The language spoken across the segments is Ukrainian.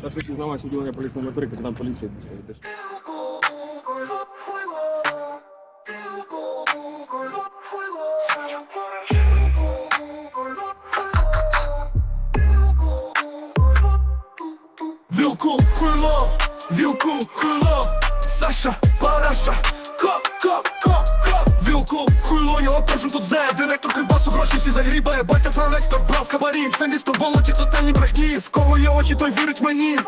Старший пізнавач відділення поліції номер 3, капітан поліції. Вілку хуйло, вілку хуйло, Саша, Параша, ко, ко, ко, ко Вілку хуйло, його кожен тут знає Директор кривбасу гроші всі загрібає. Батя проректор, прав хабарі. Все місто болоті, тотальні брехні. В кого є очі, той вірить мені.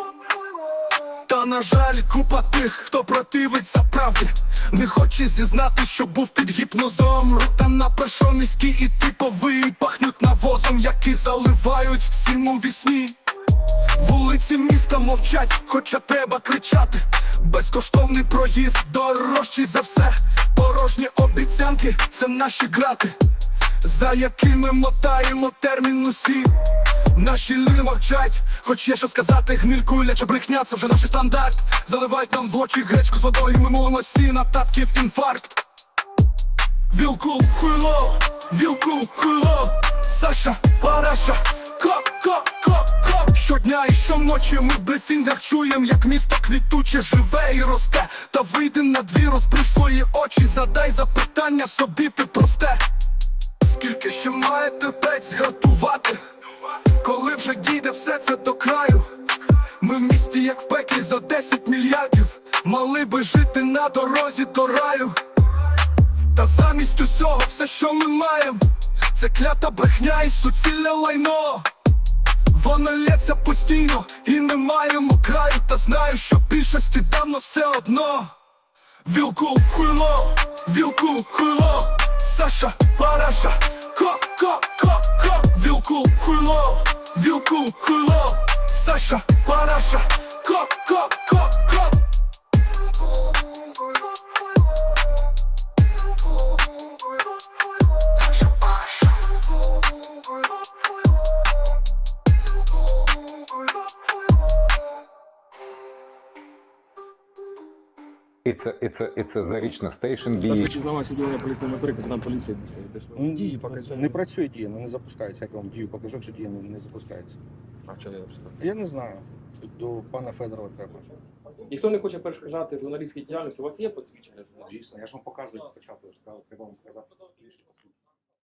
Та на жаль, купа тих, хто противиться правді Не хоче зізнати, що був під гіпнозом. Рота на першоміській і типовий. Пахнуть навозом, які заливають всім у вісні. Вулиці міста мовчать, хоча треба кричати. Безкоштовний проїзд, дорожчий за все Порожні обіцянки, це наші грати За якими мотаємо термін усі. Наші люди мовчать, хоч є що сказати Гниль ляча брехня, це вже наш стандарт. Заливають нам в очі гречку з водою Ми молимось всі на тапків інфаркт. Вілку хуйло, вілку хуйло. Саша, Параша, ко, ко, ко, ко Щодня і щоночі ми в брифінгах чуєм, як місто квітуче живе і росте. Та вийди на двір, розприш свої очі, задай запитання собі ти просте. Скільки ще має терпець гартувати, коли вже дійде все це до краю? Ми в місті, як в пеклі за 10 мільярдів. Мали би жити на дорозі до раю. Та замість усього все, що ми маємо, це клята брехня і суцільне лайно. Воно лється постійно і не маємо краю, та знаю, що більшості давно все одно. Вілку хуйло, вілку хуйло, Саша, Параша, ко, ко, ко, ко, вілку хуйло, вілку хуйло, Саша, Параша, бій. пізнавач відділення поліції номер 3, капітан поліції. Ну, дії покажу. Не працює дія, ну не запускається. Як я вам дію покажу, що дія не, не запускається. А чого не запускається? Я не знаю. До пана Федорова треба. Ніхто не хоче перешкоджати журналістській діяльності. У вас є посвідчення? Звісно, я ж вам показую спочатку, треба вам показати.